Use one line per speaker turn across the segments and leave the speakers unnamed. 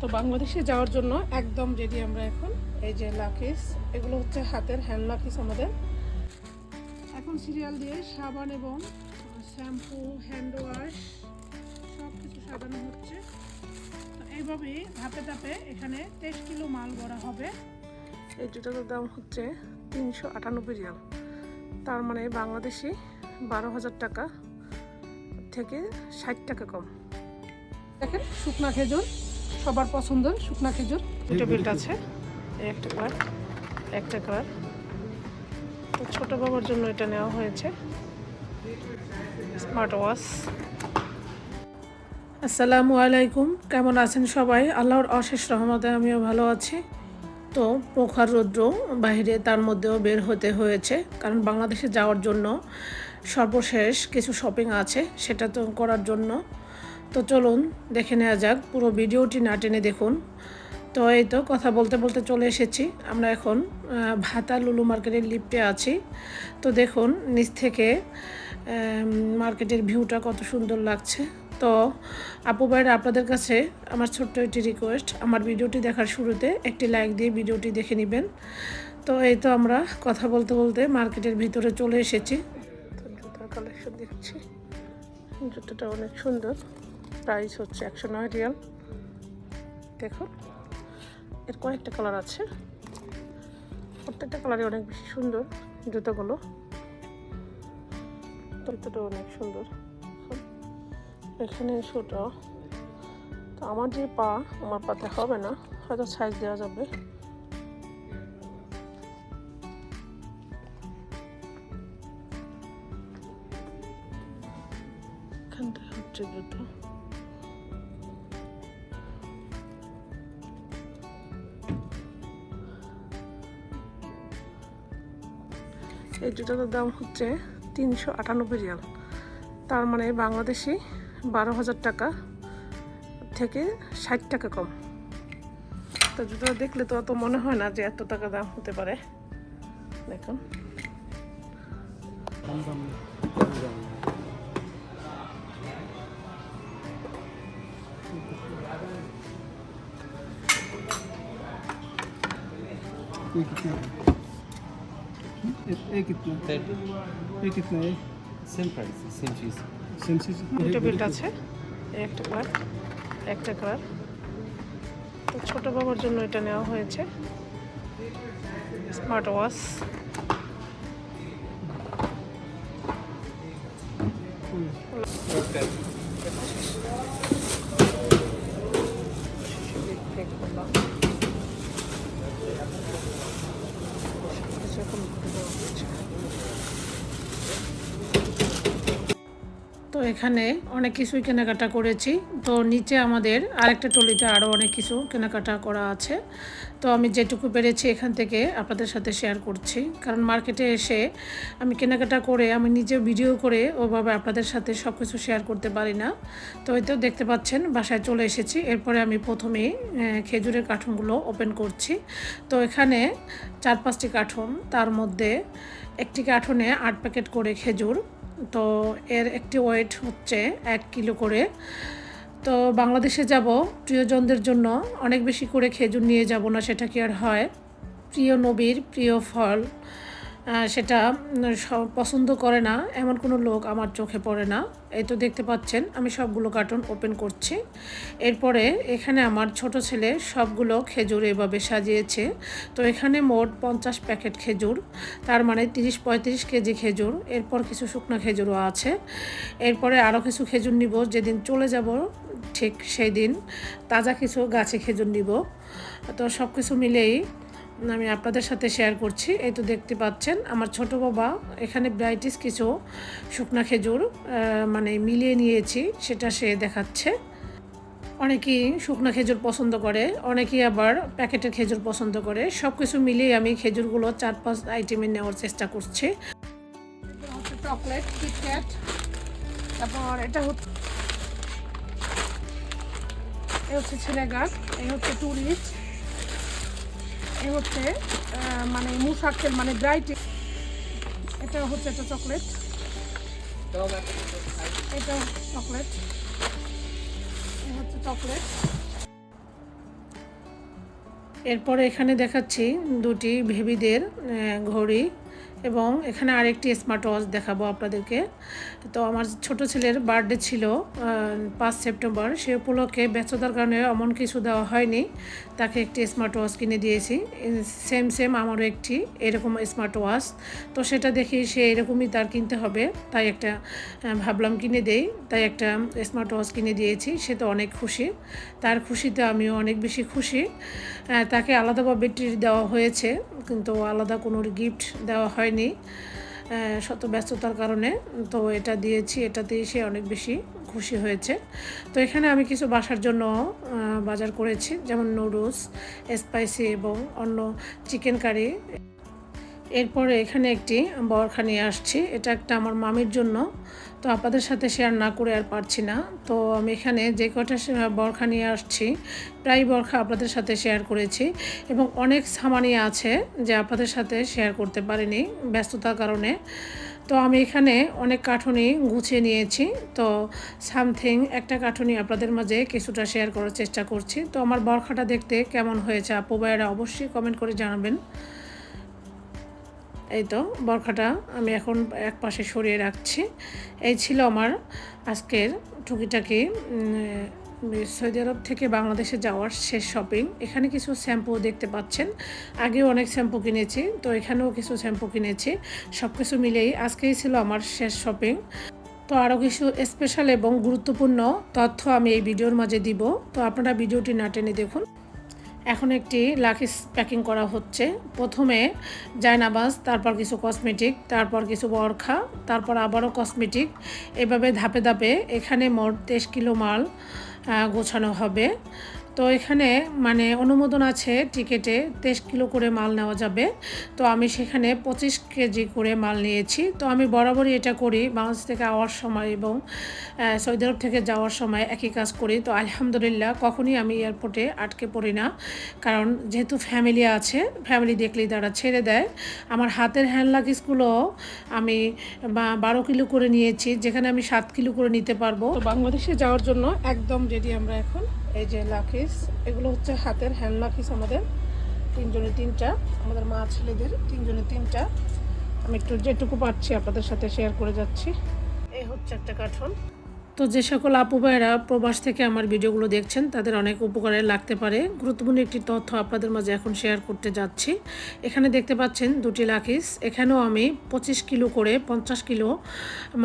তো বাংলাদেশে যাওয়ার জন্য একদম রেডি আমরা এখন। এই যে লাকিস এগুলো হচ্ছে হাতের হ্যান্ড লাকিস আমাদের। এখন সিরিয়াল দিয়ে সাবান এবং শ্যাম্পু হ্যান্ড ওয়াশ সব কিছু সাজানো হচ্ছে। তো এইভাবেই ধাপে ধাপে এখানে তেইশ কিলো মাল ভরা হবে। এই জুতাটার দাম হচ্ছে তিনশো আটানব্বই রিয়াল। তার মানে বাংলাদেশি বারো হাজার টাকা থেকে ষাট টাকা কম। দেখেন, শুকনা খেজুর। সবার পছন্দের শুকনা খেজুর। দুটো বেল্ট আছে এই একটা কালার একটা কালার তো ছোটো বাবার জন্য এটা নেওয়া হয়েছে। স্মার্ট ওয়াচ আসসালামু আলাইকুম কেমন আছেন সবাই? আল্লাহর অশেষ রহমতে আমিও ভালো আছি। তো প্রখর রৌদ্র বাইরে তার মধ্যেও বের হতে হয়েছে কারণ বাংলাদেশে যাওয়ার জন্য সর্বশেষ কিছু শপিং আছে সেটা তো করার জন্য। তো চলুন দেখে নেওয়া যাক, পুরো ভিডিওটি না টেনে দেখুন। তো এই তো কথা বলতে বলতে চলে এসেছি। আমরা এখন ভাতা লুলু মার্কেটের লিফটে আছি। তো দেখুন, নিচ থেকে মার্কেটের ভিউটা কত সুন্দর লাগছে। তো আপু ভাইরা, আপনাদের কাছে আমার ছোট্ট একটি রিকোয়েস্ট আমার ভিডিওটি দেখার শুরুতে একটি লাইক দিয়ে ভিডিওটি দেখে নেবেন। তো এই তো আমরা কথা বলতে বলতে মার্কেটের ভিতরে চলে এসেছি। জুতার কালেকশন দেখছি জুতোটা অনেক সুন্দর। প্রাইস হচ্ছে একশো নয় রিয়াল। দেখুন এর কয়েকটা কালার আছে। প্রত্যেকটা কালারই অনেক বেশি সুন্দর, জুতোগুলো। জুতোটা অনেক সুন্দর। এখানে ছোটো তো আমার যে পা, আমার পাতে হবে না, হয়তো সাইজ দেওয়া যাবে। এখানটা হচ্ছে জুতো। এই জুতোটার দাম হচ্ছে তিনশো আটানব্বই রিয়াল। তার মানে বাংলাদেশি বারো হাজার টাকা থেকে ষাট টাকা কম। তো জুতোটা দেখলে তো অত মনে হয় না যে এত টাকা দাম হতে পারে। দেখুন।
Thank you. ये- ये कितना ये कितना है
same price same cheese
same चीज
দুটো বেল্ট আছে এই একটা কালার একটা কালার তো ছোট বাবার জন্য এটা নেওয়া হয়েছে স্মার্ট ওয়াচ তো এখানে অনেক কিছুই কেনাকাটা করেছি। তো নিচে আমাদের আরেকটা টলিতে আরও অনেক কিছু কেনাকাটা করা আছে। তো আমি যেটুকু পেরেছি এখান থেকে আপনাদের সাথে শেয়ার করছি। কারণ মার্কেটে এসে আমি কেনাকাটা করে, আমি নিজে ভিডিও করে ওভাবে আপনাদের সাথে সব কিছু শেয়ার করতে পারি না। তো এই তো দেখতে পাচ্ছেন, বাসায় চলে এসেছি। এরপরে আমি প্রথমেই খেজুরের কার্টুনগুলো ওপেন করছি। তো এখানে চার পাঁচটি কার্টুন তার মধ্যে একটি কার্টুনে আট প্যাকেট করে খেজুর তো এর একটি ওয়েট হচ্ছে এক কিলো করে। তো বাংলাদেশে যাব, প্রিয়জনদের জন্য অনেক বেশি করে খেজুর নিয়ে যাব না, সেটা কি আর হয়? প্রিয় নবীর প্রিয় ফল। সেটা পছন্দ করে না, এমন কোনো লোক আমার চোখে পড়ে না। এই তো দেখতে পাচ্ছেন, আমি সবগুলো কার্টুন ওপেন করছি। এরপরে এখানে আমার ছোট ছেলে সবগুলো খেজুর এভাবে সাজিয়েছে। তো এখানে মোট পঞ্চাশ প্যাকেট খেজুর, তার মানে তিরিশ পঁয়ত্রিশ কেজি খেজুর, এরপর কিছু শুকনো খেজুরও আছে। এরপরে আরও কিছু খেজুর নিব, যেদিন চলে যাব ঠিক সেই দিন, তাজা কিছু গাছে খেজুর নিব। তো সব কিছু মিলেই আমি আপনাদের সাথে শেয়ার করছি। এই তো দেখতে পাচ্ছেন, আমার ছোট বাবা, এখানে ব্রাইটিস কিছু শুকনা খেজুর মানে মিলিয়ে নিয়েছি, সেটা সে দেখাচ্ছে। অনেকেই শুকনো খেজুর পছন্দ করে, অনেকেই আবার প্যাকেটের খেজুর পছন্দ করে। সব কিছু মিলিয়ে আমি খেজুরগুলো চার পাঁচ আইটেমে নেওয়ার চেষ্টা করছি। চকলেট কিটক্যাট তারপর এটা হচ্ছে এ হচ্ছে ছেলে গাছ এই হচ্ছে টুরিস্ট। এই হচ্ছে মানে মুসাক্কেল মানে ব্রাইট এটা হচ্ছে একটা চকলেট এটা চকলেট হচ্ছে চকলেট এরপরে এখানে দেখাচ্ছি দুটি ভেবিদের ঘড়ি। এবং এখানে আরেকটি স্মার্ট ওয়াচ দেখাবো আপনাদেরকে। তো আমার ছোট ছেলের বার্থডে ছিল পাঁচ সেপ্টেম্বর। সে উপলক্ষে ব্যস্ততার কারণে এমন কিছু দেওয়া হয়নি। তাকে একটি স্মার্ট ওয়াচ কিনে দিয়েছি। সেম সেম আমারও একটি এরকম স্মার্ট ওয়াচ তো সেটা দেখি সে এরকমই তার কিনতে হবে। তাই একটা ভাবলাম কিনে দেই। তাই একটা স্মার্ট ওয়াচ কিনে দিয়েছি। সে তো অনেক খুশি। তার খুশিতে আমিও অনেক বেশি খুশি। তাকে আলাদাভাবে ট্রিট দেওয়া হয়েছে। কিন্তু আলাদা কোনো গিফট দেওয়া হয়নি শত ব্যস্ততার কারণে। তো এটা দিয়েছি, এটাতেই সে অনেক বেশি খুশি হয়েছে। তো এখানে আমি কিছু বাসার জন্য বাজার করেছি, যেমন নুডলস, স্পাইসি এবং অন্য চিকেন কারি। এরপরে এখানে একটি বরখা নিয়ে আসছি। এটা একটা আমার মামির জন্য। তো আপনাদের সাথে শেয়ার না করে আর পারছি না। তো আমি এখানে যে কটা বরখা নিয়ে আসছি, প্রায় বরখা আপনাদের সাথে শেয়ার করেছি এবং অনেক সামানি আছে যে আপনাদের সাথে শেয়ার করতে পারিনি ব্যস্ততার কারণে। তো আমি এখানে অনেক কাঠুনি গুছিয়ে নিয়েছি। তো সামথিং একটা কাঠুনি আপনাদের মাঝে কিছুটা শেয়ার করার চেষ্টা করছি। তো আমার বরখাটা দেখতে কেমন হয়েছে আপু ভাইয়েরা অবশ্যই কমেন্ট করে জানাবেন। এই তো, বরখাটা আমি এখন এক পাশে সরিয়ে রাখছি। এই ছিল আমার আজকের টুকিটাকি সৌদি আরব থেকে বাংলাদেশে যাওয়ার শেষ শপিং। এখানে কিছু শ্যাম্পু দেখতে পাচ্ছেন। আগেও অনেক শ্যাম্পু কিনেছি, তো এখানেও কিছু শ্যাম্পু কিনেছি। সব কিছু মিলেই আজকেই ছিল আমার শেষ শপিং। তো আরও কিছু স্পেশাল এবং গুরুত্বপূর্ণ তথ্য আমি এই ভিডিওর মাঝে দিব। তো আপনারা ভিডিওটি না টেনে দেখুন। এখন একটি লাকিস প্যাকিং করা হচ্ছে। প্রথমে জায়নাবাজ, তারপর কিছু কসমেটিক, তারপর কিছু বরখা, তারপর আবারও কসমেটিক। এভাবে ধাপে ধাপে এখানে মোট তেইশ কিলো মাল গোছানো হবে। তো এখানে মানে অনুমোদন আছে টিকেটে, তেইশ কিলো করে মাল নেওয়া যাবে। তো আমি সেখানে পঁচিশ কেজি করে মাল নিয়েছি। তো আমি বরাবরই এটা করি, বাংলাদেশ থেকে আওয়ার সময় এবং সৌদি আরব থেকে যাওয়ার সময় একই কাজ করি। তো আলহামদুলিল্লাহ কখনই আমি এয়ারপোর্টে আটকে পড়ি না। কারণ যেহেতু ফ্যামিলি আছে, ফ্যামিলি দেখলেই তারা ছেড়ে দেয়। আমার হাতের হ্যান্ড লাগেজগুলো আমি বারো কিলো করে নিয়েছি। যেখানে আমি সাত কিলো করে নিতে পারব। বাংলাদেশে যাওয়ার জন্য একদম রেডি আমরা এখন। এই যে লাকিস এগুলো হচ্ছে হাতের হ্যান্ড লাকিস আমাদের, তিনজনে তিনটা, আমাদের মা ছেলেদের তিনজনে তিনটা। আমি একটু যেটুকু পারছি আপনাদের সাথে শেয়ার করে যাচ্ছি। এই হচ্ছে একটা কার্টুন। তো যে সকল আপু ভাইয়েরা প্রবাস থেকে আমার ভিডিওগুলো দেখছেন, তাদের অনেক উপকারে লাগতে পারে। গুরুত্বপূর্ণ একটি তথ্য আপনাদের মাঝে এখন শেয়ার করতে যাচ্ছি। এখানে দেখতে পাচ্ছেন দুটি লাকিস এখানেও আমি পঁচিশ কিলো করে পঞ্চাশ কিলো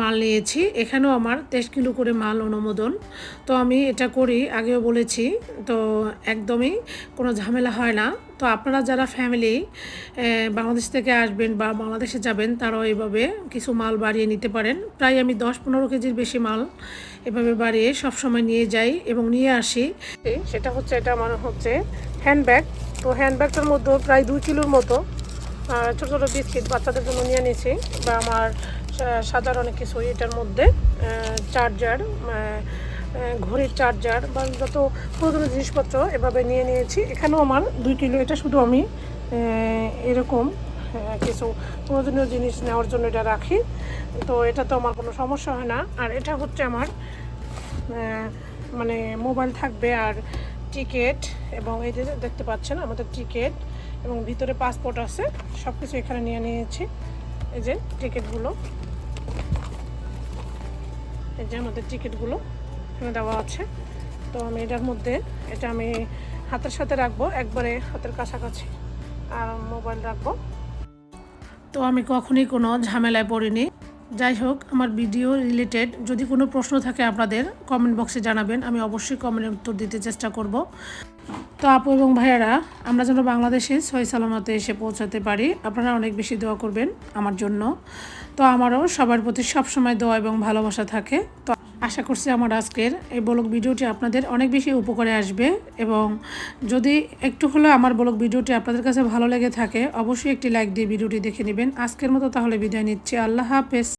মাল নিয়েছি। এখানেও আমার তেইশ কিলো করে মাল অনুমোদন। তো আমি এটা করি, আগেও বলেছি, তো একদমই কোনো ঝামেলা হয় না। তো আপনারা যারা ফ্যামিলি বাংলাদেশ থেকে আসবেন বা বাংলাদেশে যাবেন, তারাও এভাবে কিছু মাল বাড়িয়ে নিতে পারেন। প্রায় আমি দশ পনেরো কেজির বেশি মাল এভাবে বাড়িয়ে সব সময় নিয়ে যাই এবং নিয়ে আসি। সেটা হচ্ছে, এটা আমার হচ্ছে হ্যান্ডব্যাগ তো হ্যান্ডব্যাগটার মধ্যে প্রায় দুই কিলোর মতো ছোটো ছোটো বিস্কিট বাচ্চাদের জন্য নিয়ে নিয়েছি বা আমার সা- সাজার অনেক কিছু এটার মধ্যে চার্জার ঘড়ির চার্জার বা যত পুরোনো জিনিসপত্র এভাবে নিয়ে নিয়েছি। এখানেও আমার দুই কিলো, এটা শুধু আমি এরকম কিছু প্রয়োজনীয় জিনিস নেওয়ার জন্য এটা রাখি। তো এটা তো আমার কোনো সমস্যা হয় না। আর এটা হচ্ছে আমার মানে মোবাইল থাকবে আর টিকিট এবং এই যে দেখতে পাচ্ছেন আমাদের টিকিট এবং ভিতরে পাসপোর্ট আছে সব কিছু এখানে নিয়ে নিয়েছি। এই যে টিকিটগুলো, এই যে আমাদের টিকিটগুলো। এখানে দেওয়া আছে। তো আমি এটার মধ্যে, এটা আমি হাতের সাথে রাখব, একবারে হাতের কাছাকাছি, আর মোবাইল রাখব। তো আমি কখনই কোনো ঝামেলায় পড়িনি। যাই হোক, আমার ভিডিও রিলেটেড যদি কোনো প্রশ্ন থাকে আপনাদের কমেন্ট বক্সে জানাবেন, আমি অবশ্যই কমেন্টের উত্তর দিতে চেষ্টা করব। তো আপু এবং ভাইয়ারা, আমরা যেন বাংলাদেশে সহি সালামতে এসে পৌঁছাতে পারি, আপনারা অনেক বেশি দোয়া করবেন আমার জন্য। তো আমারও সবার প্রতি সবসময় দোয়া এবং ভালোবাসা থাকে। তো আশা করছি আমার আজকের এই ব্লগ ভিডিওটি আপনাদের অনেক বেশি উপকারে আসবে এবং যদি একটু হলেও আমার ব্লগ ভিডিওটি আপনাদের কাছে ভালো লেগে থাকে, অবশ্যই একটি লাইক দিয়ে ভিডিওটি দেখে নেবেন। আজকের মতো তাহলে বিদায় নিচ্ছি। আল্লাহ হাফেজ।